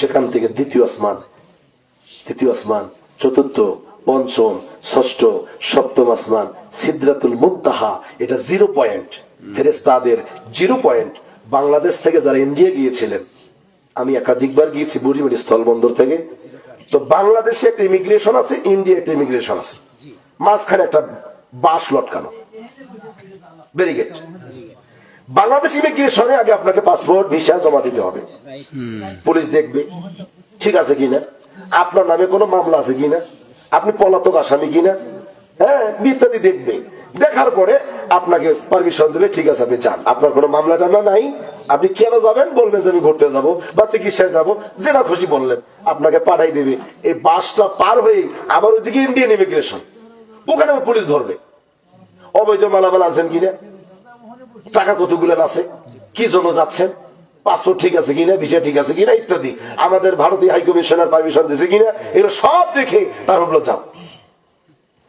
সেখান থেকে দ্বিতীয় আসমান তৃতীয় আসমান, চতুর্থ, পঞ্চম, ষষ্ঠ, সপ্তম আসমান সিদ্ধাতুল মুক্তাহা এটা জিরো পয়েন্ট। ফেরেস্তাদের জিরো পয়েন্ট। বাংলাদেশ থেকে যারা ইন্ডিয়া গিয়েছিলেন, আমি একাধিকবার গিয়েছি বুড়িমারি স্থলবন্দর থেকে। তো বাংলাদেশে একটা ইমিগ্রেশন আছে ইন্ডিয়া একটা ইমিগ্রেশন আছে। মাঝখানে একটা বাস লটকানো। ব্যারিগেট বাংলাদেশ ইমিগ্রেশনে আগে আপনাকে পাসপোর্ট, ভিসা জমা দিতে হবে। পুলিশ দেখবে, ঠিক আছে কিনা? আপনার নামে কোনো মামলা আছে কিনা? আপনি পলাতক আসামি কিনা? হ্যাঁ ইত্যাদি দেখবে। দেখার পরে আপনাকে পারমিশন দেবে, ঠিক আছে, আপনি যান। আপনার কোনো মামলা টামলা নাই। আপনি কেন যাবেন? বলবেন যে আমি ঘুরতে যাব বা চিকিৎসায় যাব। যেটা খুশি বললেন। আপনাকে পাঠাই দেবে। এই বাসটা পার হয়ে আবার ওইদিকে ইন্ডিয়ান ইমিগ্রেশন ওখানে পুলিশ ধরবে। অবৈধ মালামাল আনছেন কিনা? টাকা কতগুলো আছে? কি জন্য যাচ্ছেন? পাসপোর্ট ঠিক আছে কিনা, ভিসা ঠিক আছে কিনা, ইত্যাদি। আমাদের ভারতীয় হাই কমিশনার পারমিশন দিয়েছে কিনা, এগুলো সব দেখে তার হলো যাও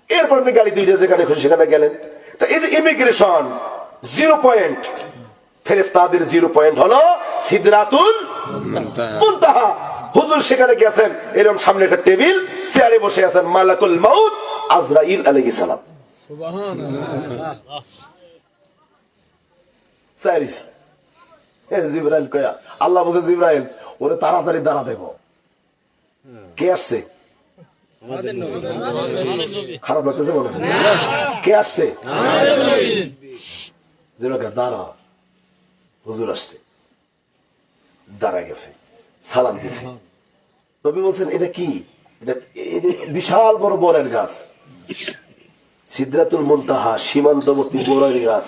এরপর আপনি গাড়ি দুইটা যেখানে খুশি সেখানে গেলেন। তো এই যে ইমিগ্রেশন জিরো পয়েন্ট ফেরেস্তাদের জিরো পয়েন্ট হলো সিদ্ধাতুল হুজুর সেখানে গেছেন এরকম সামনে একটা টেবিল, চেয়ারে বসে আছেন, মালাকুল মাউত আজরাইল আলাইহিস সালাম। চাইরিস জিব্রাইল কয়া আল্লাহ বলছে জিব্রাইল ওরে তাড়াতাড়ি দাঁড়া দেবো কে আসছে? খারাপ লাগতেছে কে আসছে? দাঁড়া হুজুর আসছে। দাঁড়া গেছে সালাম দিছে। নবী বলছেন এটা কি? এটা বিশাল বড় বরের গাছ। সিদ্ধাতুল মুনতাহা সীমান্তবর্তী বরের গাছ।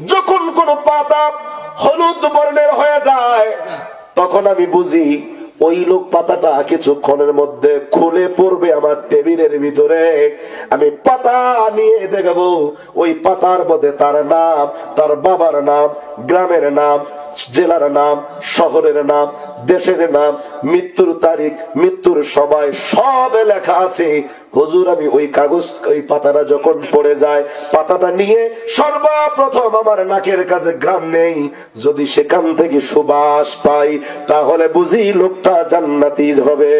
যখন কোন পাতা হলুদ বর্ণের হয়ে যায়, তখন আমি বুঝি ওই লোক পাতাটা কিছুক্ষণের মধ্যে খুলে পড়বে আমার টেবিলের ভিতরে। আমি পাতা নিয়ে দেখাবো ওই পাতার মধ্যে তার নাম, তার বাবার নাম, গ্রামের নাম, জেলার নাম, শহরের নাম দেশের নাম মৃত্যুর তারিখ মৃত্যুর সময় সব লেখা আছে। হুজুর আমি ওই কাগজ ওই পাতাটা যখন পড়ে যায় পাতাটা নিয়ে সর্বপ্রথম আমার নাকের কাছে গ্রাম নেই। যদি সেখান থেকে সুবাস পাই তাহলে বুঝি লোকটা জান্নাতি হবে।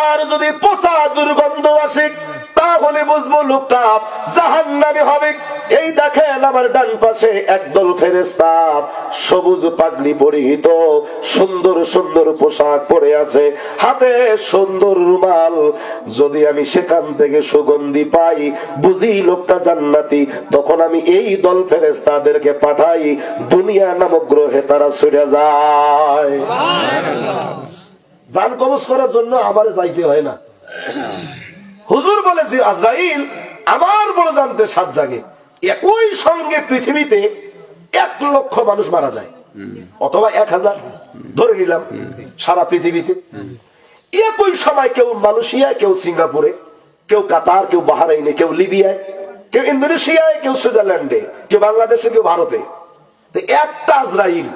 আর যদি পোষা দুর্গন্ধ আসে তাহলে বুঝব লোকটা জাহান্নামে হবে। এই দেখেন আমার ডান পাশে একদল ফেরেস্তা সবুজ পাগড়ি পরিহিত সুন্দর সুন্দর পোশাক পরে আছে। হাতে সুন্দর রুমাল যদি আমি সেখান থেকে সুগন্ধি পাই বুঝি লোকটা জান্নাতি। তখন আমি এই দল ফেরেস্তাদেরকে পাঠাই দুনিয়া নামক গ্রহে তারা ছুটে যায়। জান কবজ করার জন্য আমারে যাইতে হয় না। হুজুর বলে যে, আজরাইল, আমার বড় জানতে সাত জাগে। একই সঙ্গে পৃথিবীতে এক লক্ষ মানুষ মারা যায়। অথবা এক হাজার, ধরে নিলাম, সারা পৃথিবীতে। একই সময় কেউ মালয়েশিয়ায়, কেউ সিঙ্গাপুরে, কেউ কাতার, কেউ বাহারাইনে, কেউ লিবিয়ায়, কেউ ইন্দোনেশিয়ায়, কেউ সুইজারল্যান্ডে, কেউ বাংলাদেশে, কেউ ভারতে। একটা আজরাইল,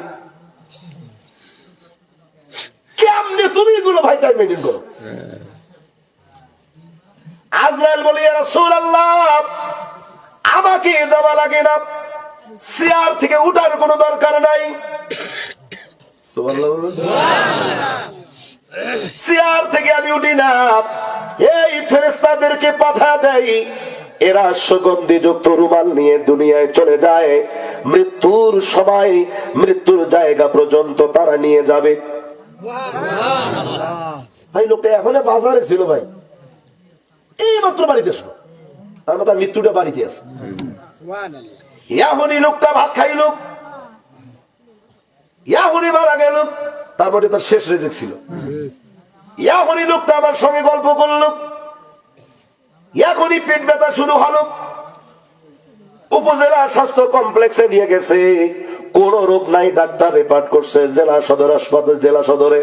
কেমনে তুমি এগুলো ভাই টাইম মেনটেন করো? আজরাইল বলি রাসূল আল্লাহ আমাকে যাওয়া লাগে না। চেয়ার থেকে উঠার কোনো দরকার নাই। চেয়ার থেকে আমি উঠি না। এই ফেরেস্তাদেরকে পাঠা দেয় এরা সুগন্ধি যুক্ত রুমাল নিয়ে দুনিয়ায় চলে যায়। মৃত্যুর সময়, মৃত্যুর জায়গা পর্যন্ত তারা নিয়ে যাবে। ভাই, লোকটা এখন বাজারে ছিল ভাই। এই বাড়িতে তার মানে তার মৃত্যুটা বাড়িতে আছে। ইয়াহুনি লোকটা ভাত ইয়াহুনি মারা গেল। তারপরে তার শেষ রেজেক ছিল। ইয়াহুনি লোকটা আমার সঙ্গে গল্প করল। এখনই পেট ব্যথা শুরু হলো। উপজেলা স্বাস্থ্য কমপ্লেক্সে নিয়ে গেছে। কোন রোগ নাই, ডাক্তার রেপার্ট করছে। জেলা সদর হাসপাতাল, জেলা সদরে।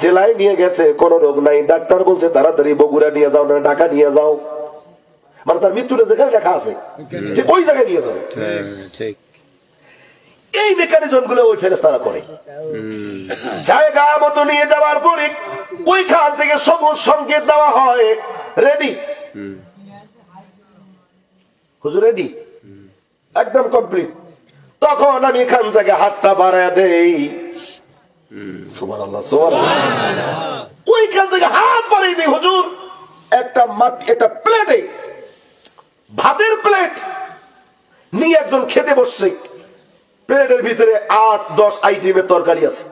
জেলায় নিয়ে গেছে কোন রোগ নাই। ডাক্তার বলছে তাড়াতাড়ি বগুড়া নিয়ে যাও না ঢাকা নিয়ে যাও। মানে তার মৃত্যুটা যেখানে লেখা আছে ঠিক ওই জায়গায় নিয়ে যাবে হ্যাঁ, ঠিক। এই মেকানিজমগুলো ওই ফেরেস্তারা করে। জায়গা মতো নিয়ে যাওয়ার পরে ওইখান থেকে সবুজ সংকেত দেওয়া হয় রেডি। হুজুর রেডি? একদম কমপ্লিট। তখন আমি এখান থেকে হাতটা বাড়ায় দেই। সুবহানাল্লাহ। ওইখান থেকে হাত বাড়িয়ে দিই হুজুর। একটা মাট একটা প্লেটে ভাতের প্লেট নিয়ে একজন খেতে বসছে। প্লেটের ভিতরে আট দশ আইটেমের তরকারি আছে।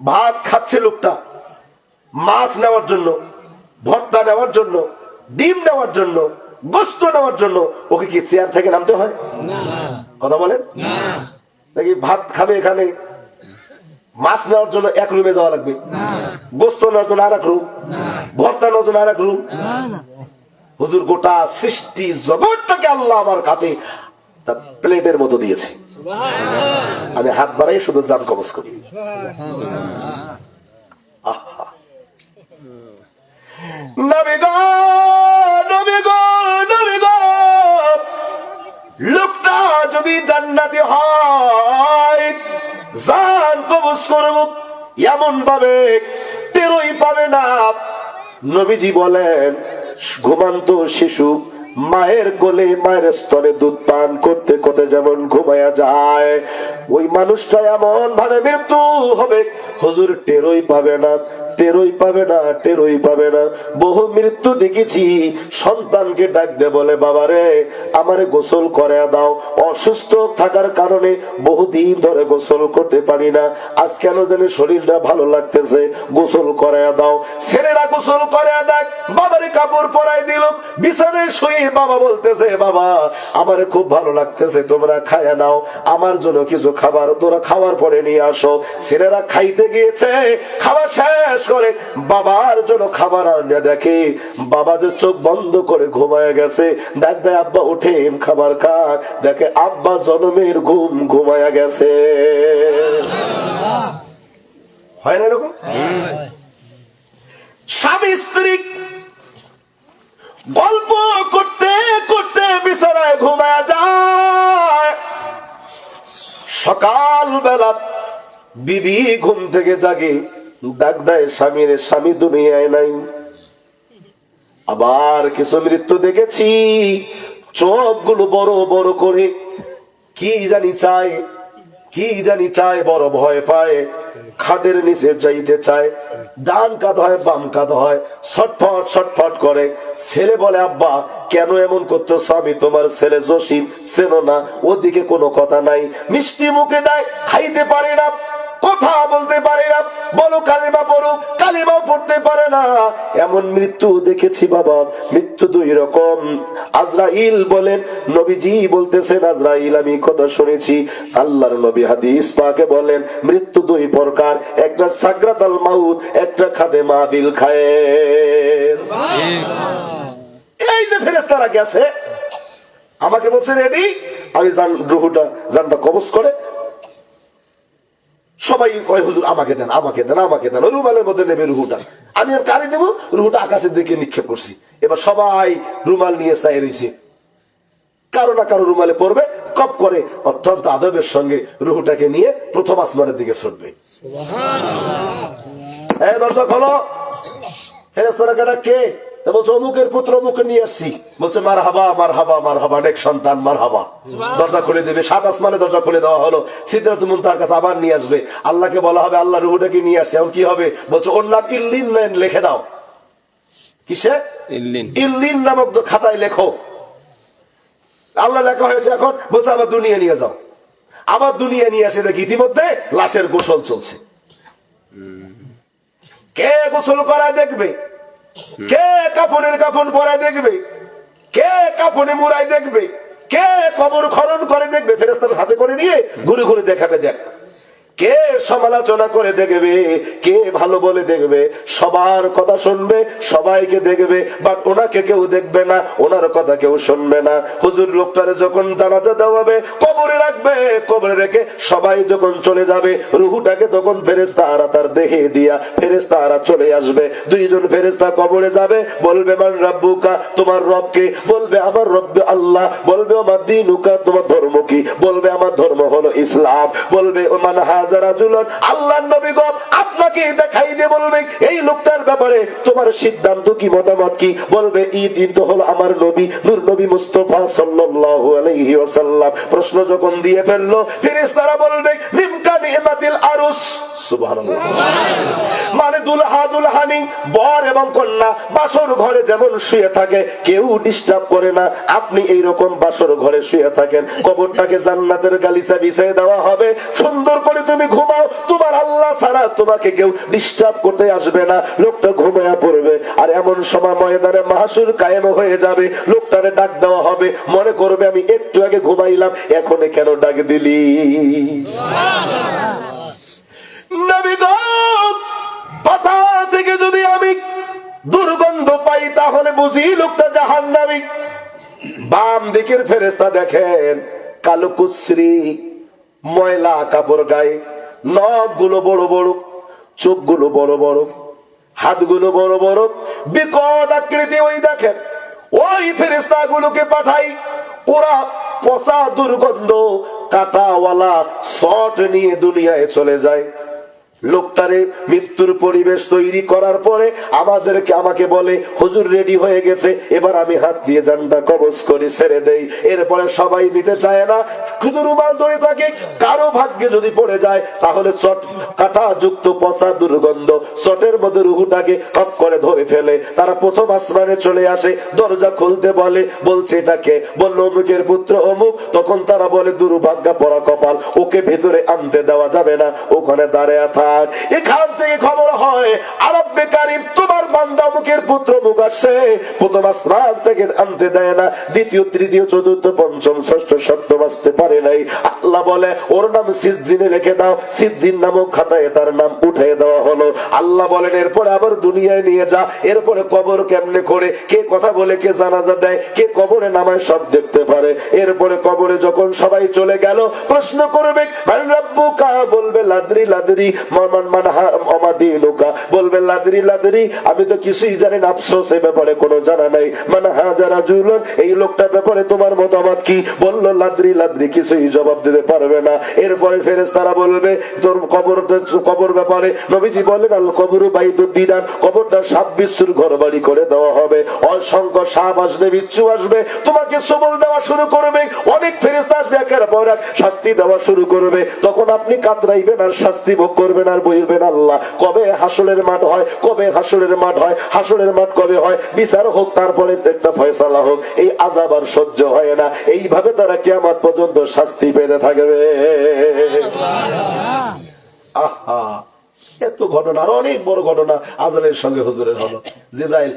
ভাত খাচ্ছে লোকটা। মাছ নেওয়ার জন্য ভর্তা নেওয়ার জন্য ডিম নেওয়ার জন্য গোস্ত নেওয়ার জন্য ওকে কি চেয়ার থেকে নামতে হয়? কথা বলেন? নাকি ভাত খাবে এখানে? মাছ নেওয়ার জন্য এক রুমে যাওয়া লাগবে। গোস্ত নেওয়ার জন্য আর এক রুম ভর্তা নেওয়ার জন্য আর এক রুম হুজুর গোটা সৃষ্টি জগৎটাকে আল্লাহ আমার তা প্লেটের মতো দিয়েছে। আমি হাত বাড়াই শুধু জান কবজ করি। লোকটা যদি জান্নাতি হয় জান কবজ করব এমন ভাবে তেরোই পাবে না। নবীজি বলেন ঘুমান্ত শিশু মায়ের কোলে মায়ের স্তরে দুধ পান করতে করতে যেমন ঘুমায়া যায়। ওই মানুষটা এমন ভাবে মৃত্যু হবে, হুজুর টেরই পাবে না, টেরই পাবে না, টেরই পাবে না। বহু মৃত্যু দেখেছি, সন্তানকে ডাক দে বলে, বাবারে, আমারে গোসল করে দাও। অসুস্থ থাকার কারণে বহুদিন ধরে গোসল করতে পারি না। আজ কেন জানি শরীরটা ভালো লাগতেছে, গোসল করে দাও। ছেলেরা গোসল করে দেখ, বাবারে কাপড় পরাই দিল, বিছানায় শুয়ে বাবা বলতেছে বাবা আমারে খুব ভালো লাগতেছে তোমরা খায়া নাও আমার জন্য কিছু খাবার তোরা খাওয়ার পরে নিয়ে আসো। ছেলেরা খাইতে গিয়েছে খাওয়া শেষ করে বাবার জন্য খাবার আর দেখে বাবা যে চোখ বন্ধ করে ঘুমায় গেছে ডাক দেয় আব্বা উঠেন খাবার খান দেখে আব্বা জনমের ঘুম ঘুমায়া গেছে। হয় না এরকম? স্বামী স্ত্রী সকাল বেলা বিবি ঘুম থেকে জাগে ডাক দেয় স্বামীর, স্বামী দুনিয়ায় নাই। আবার কিছু মৃত্যু দেখেছি, চোখগুলো বড় বড় করে, কি জানি চায় কি জানি চায়, বড় ভয় পায়। খাটের নিচে যাইতে চায়। ডান কাঁধ হয়, বাম কাঁধ হয়। ছটফট ছটফট করে। ছেলে বলে, আব্বা, কেন এমন করতো স্বামী তোমার ছেলে জসিম সেন না। ওদিকে কোনো কথা নাই। মিষ্টি মুখে দেয় খাইতে পারে না। কথা বলতে পারে না বলো কালিমা পড়ো কালিমাও পড়তে পারে না। এমন মৃত্যু দেখেছি বাবা মৃত্যু দুই রকম। আজরাইল বলেন নবীজি বলতেছেন আজরাইল আমি কথা শুনেছি। আল্লাহর নবী হাদিস পাকে বলেন মৃত্যু দুই প্রকার একটা সাকরাত আল মাউত একটা খাদে মাহবিল খায়ের এই যে ফেরেস্তারা গেছে আমাকে বলছে রেডি আমি জান রুহুটা জানটা কবজ করে সবাই কয় হুজুর আমাকে দেন আমাকে দেন আমাকে দেন। ওই রুমালের মধ্যে নেবে রুহুটা। আমি আর কারি দেবো রুহুটা আকাশের দিকে নিক্ষেপ করছি। এবার সবাই রুমাল নিয়ে চাই রয়েছে। কারও না কারও রুমালে পড়বে কপ করে অত্যন্ত আদবের সঙ্গে রুহুটাকে নিয়ে প্রথম আসমানের দিকে ছুটবে। হ্যাঁ দর্শক হলো ফেরেস্তারা কে? তা বলছে অমুকের পুত্র অমুকে নিয়ে আসছি। বলছে মার হাবা মার হাবা মার হাবা অনেক সন্তান মার হাবা দরজা খুলে দেবে সাত আসমানে দরজা খুলে দেওয়া হলো। সিদ্ধার্থ তার কাছে আবার নিয়ে আসবে। আল্লাহকে বলা হবে আল্লাহ রুহুটাকে নিয়ে আসছে। এখন কি হবে? বলছে ওর নাম ইল্লিন লিখে দাও। কিসে? ইল্লিন। ইল্লিন নামক খাতায় লেখো। আল্লাহ লেখা হয়েছে এখন বলছে আবার দুনিয়া নিয়ে যাও। আবার দুনিয়া নিয়ে আসে দেখি ইতিমধ্যে লাশের গোসল চলছে। কে গোসল করা দেখবে? কে কাপনের কাপন পরায় দেখবে? কে কাপনে মুরাই দেখবে? কে কবর খরণ করে দেখবে? ফেরেস্তার হাতে করে নিয়ে ঘুরে ঘুরে দেখাবে, দেখ। কে সমালোচনা করে দেখবে? কে ভালো বলে দেখবে? সবার কথা শুনবে, সবাইকে দেখবে বাট ওনাকে কেউ দেখবে না, ওনার কথা কেউ শুনবে না। হুজুর লোকটারে যখন জানাজা দেওয়া হবে, কবরে রাখবে, কবরে রেখে সবাই যখন চলে যাবে, রুহুটাকে তখন ফেরেস্তারা তার দেহে দিয়া ফেরেস্তারা চলে আসবে। দুইজন ফেরেস্তা কবরে যাবে, বলবে, মান রাব্বুকা, তোমার রবকে বলবে, আমার রব আল্লাহ। বলবে, আমার দিনুকা, তোমার ধর্ম কি? বলবে, আমার ধর্ম হলো ইসলাম। বলবে মান জুলন আল্লাহ নবী গো আপনাকে দেখাই দিয়ে বলবে, এই লোকটার ব্যাপারে তোমার সিদ্ধান্ত কি, মতামত কি? বলবে ঈদ ঈদ হলো আমার নবী, নূর নবী মুস্তফা সাল্লাল্লাহু আলাইহি ওয়াসাল্লাম। প্রশ্ন যখন দিয়ে ফেলল, ফেরেশতারা বলবে নিমকা মানে দুলহা দুলহানি, বর এবং কন্যা, বাসর ঘরে যেমন শুয়ে থাকে, কেউ ডিস্টার্ব করে না। আপনি এই রকম বাসর ঘরে শুয়ে থাকেন, কবরটাকে জান্নাতের গালিচা বিছিয়ে দেওয়া হবে। সুন্দর করে তুমি ঘুমাও, তোমার আল্লাহ ছাড়া তোমাকে কেউ ডিস্টার্ব করতে আসবে না। লোকটা ঘুমায়া পড়বে, আর এমন সময় ময়দানে মাহাসুর কায়েম হয়ে যাবে। লোকটারে ডাক দেওয়া হবে। মনে করবে আমি একটু আগে ঘুমাইলাম, এখন কেন ডাক দিলি? থেকে যদি আমি দুর্গন্ধ পাই, তাহলে বুঝি লোকটা জাহান নামি বাম দিকের ফেরেস্তা দেখেন, কালো ময়লা কাপড় গায়ে নখগুলো বড় বড় চোখগুলো বড় বড়, হাতগুলো বড় বড়, বিকট আকৃতি ওই দেখেন। ওই ফেরিস্তা গুলোকে পাঠাই। ওরা পচা দুর্গন্ধ কাটাওয়ালা শট নিয়ে দুনিয়ায় চলে যায়। লোকটারে মৃত্যুর পরিবেশ তৈরি করার পরে আমাদেরকে আমাকে বলে, হুজুর রেডি হয়ে গেছে, এবার আমি হাত দিয়ে জানটা কবজ করে ছেড়ে দেই। এরপরে সবাই নিতে চায় না। শুধু রুমাল ধরে থাকে, কারও ভাগ্যে যদি পড়ে যায়, তাহলে চট কাটা যুক্ত পচা দুর্গন্ধ চটের মধ্যে রুহুটাকে কপ করে ধরে ফেলে। তারা প্রথম আসমানে চলে আসে, দরজা খুলতে বলে, বলছে এটাকে বলল, অমুকের পুত্র অমুক। তখন তারা বলে দুর্ভাগ্যা পরা কপাল ওকে ভেতরে আনতে দেওয়া যাবে না, ওখানে দাঁড়িয়ে থাক। এখান থেকে খবর হয় আরব বেকারি তোমার বান্দা মুখের পুত্র মুখ আসছে। প্রথম আসমান থেকে আনতে দেয় না, দ্বিতীয়, তৃতীয়, চতুর্থ, পঞ্চম, ষষ্ঠ, সপ্তম আসতে পারে নাই। আল্লাহ বলে, ওর নাম সিজ্জিনে রেখে দাও। সিজ্জিন নামক খাতায় তার নাম উঠে দেওয়া হলো। আল্লাহ বলেন, এরপরে আবার দুনিয়ায় নিয়ে যা। এরপরে কবর কেমনে করে কে কথা বলে, কে জানাজা দেয়? কে কবরে নামায় সব দেখতে পারে। এরপরে কবরে যখন সবাই চলে গেল, প্রশ্ন করবে বলবে, লাদরি লাদরি মমান মান অমাদিনুকা বলবে, লাদরি লাদরি, আমি তো কিছুই জানি না। আফসোস এই ব্যাপারে কোনো জানা নাই। মান হাজারা জুলন এই লোকটার ব্যাপারে তোমার মতামত কি? বলল, লাদরি লাদরি, কিছুই জবাব দিতে পারবে না। এরপরে ফেরেস তারা বলবে, তোর কবর কবর ব্যাপারে নবীজি বলেন আল কবর বাইদুদ্দিনার কবরটা সাপ বিচ্ছুর ঘর বাড়ি করে দেওয়া হবে। অসংখ্য সাপ আসবে, বিচ্ছু আসবে, তোমাকে সবল দেওয়া শুরু করবে। অনেক ফেরেস্তা আসবে, একের পর এক শাস্তি দেওয়া শুরু করবে। তখন আপনি কাতরাইবেন আর শাস্তি ভোগ করবেন আর বলবেন, আল্লাহ, কবে হাসলের মাঠ হয়, কবে হাসরের মাঠ হয়, হাসরের মাঠ কবে হয়? বিচার হোক, তারপরে একটা ফয়সালা হোক, এই আজাব আর সহ্য হয় না। এইভাবে তারা কেমন পর্যন্ত শাস্তি পেতে থাকবে। আহা, এত ঘটনা আর অনেক বড় ঘটনা আজালের সঙ্গে হুজুরের হলো। জিব্রাইল